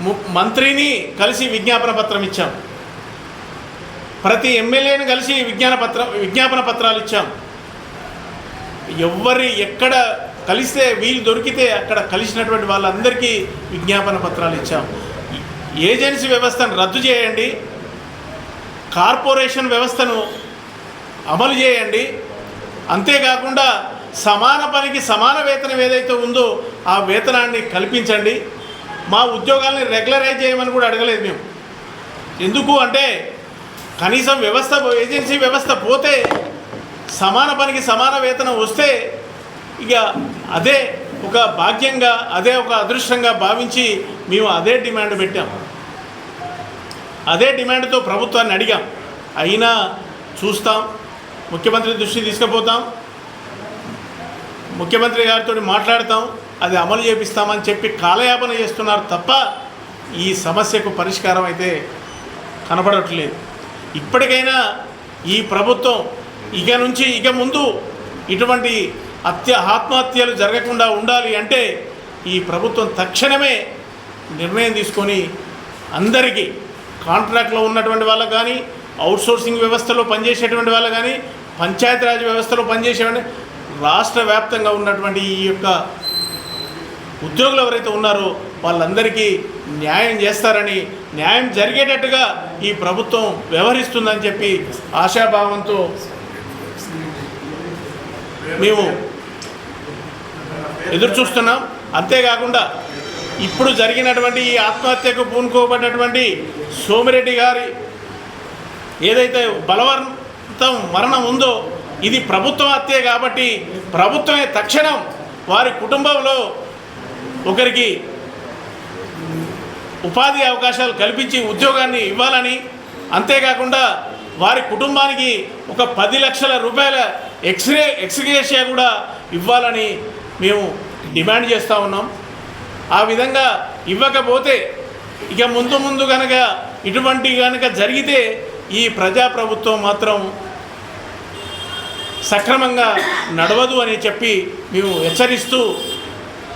ము- మంత్రిని కలిసి విజ్ఞాపన పత్రం ఇచ్చాం. ప్రతి ఎమ్మెల్యేని కలిసి విజ్ఞాన పత్రం విజ్ఞాపన పత్రాలు ఇచ్చాం. ఎవరి ఎక్కడ కలిస్తే వీలు దొరికితే అక్కడ కలిసినటువంటి వాళ్ళందరికీ విజ్ఞాపన పత్రాలు ఇచ్చాం. ఏజెన్సీ వ్యవస్థను రద్దు చేయండి. కార్పొరేషన్ వ్యవస్థను అమలు చేయండి. అంతేకాకుండా సమాన పనికి సమాన వేతనం ఏదైతే ఉందో ఆ వేతనాన్ని కల్పించండి. మా ఉద్యోగాల్ని రెగ్యులరైజ్ చేయమని కూడా అడగలేదు మేము. ఎందుకు అంటే కనీసం వ్యవస్థ ఏజెన్సీ వ్యవస్థ పోతే సమాన పనికి సమాన వేతనం వస్తే ఇక అదే ఒక భాగ్యంగా అదే ఒక అదృష్టంగా భావించి మేము అదే డిమాండ్ పెట్టాం. అదే డిమాండ్తో ప్రభుత్వాన్ని అడిగాం. అయినా చూస్తాం. ముఖ్యమంత్రి దృష్టి తీసుకుపోతాం. ముఖ్యమంత్రి గారితో మాట్లాడతాం. అది అమలు చేపిస్తామని చెప్పి కాలయాపన చేస్తున్నారు తప్ప ఈ సమస్యకు పరిష్కారం అయితే కనపడట్లేదు ఇప్పటికైనా ఈ ప్రభుత్వం ఇక నుంచి ఇక ముందు ఇటువంటి హత్య ఆత్మహత్యలు జరగకుండా ఉండాలి అంటే ఈ ప్రభుత్వం తక్షణమే నిర్ణయం తీసుకొని అందరికీ కాంట్రాక్ట్లో ఉన్నటువంటి వాళ్ళకు కానీ అవుట్సోర్సింగ్ వ్యవస్థలో పనిచేసేటువంటి వాళ్ళు కానీ పంచాయతీరాజ్ వ్యవస్థలో పనిచేసేటువంటి రాష్ట్ర వ్యాప్తంగా ఉన్నటువంటి ఈ యొక్క ఉద్యోగులు ఎవరైతే ఉన్నారో వాళ్ళందరికీ న్యాయం చేస్తారని న్యాయం జరిగేటట్టుగా ఈ ప్రభుత్వం వ్యవహరిస్తుందని చెప్పి ఆశాభావంతో మేము ఎదురు చూస్తున్నాం అంతేకాకుండా ఇప్పుడు జరిగినటువంటి ఈ ఆత్మహత్యకు పూనుకోబడినటువంటి సోమిరెడ్డి గారి ఏదైతే బలవంతం మరణం ఉందో ఇది ప్రభుత్వ హత్యే కాబట్టి ప్రభుత్వమే తక్షణం వారి కుటుంబంలో ఒకరికి ఉపాధి అవకాశాలు కల్పించి ఉద్యోగాన్ని ఇవ్వాలని అంతేకాకుండా వారి కుటుంబానికి ఒక పది లక్షల రూపాయల ఎక్స్రే ఎక్స్గ్రేషియా కూడా ఇవ్వాలని మేము డిమాండ్ చేస్తూ ఉన్నాం. ఆ విధంగా ఇవ్వకపోతే ఇక ముందు ముందు కనుక ఇటువంటి కనుక జరిగితే ఈ ప్రజాప్రభుత్వం మాత్రం సక్రమంగా నడవదు అని చెప్పి మేము హెచ్చరిస్తూ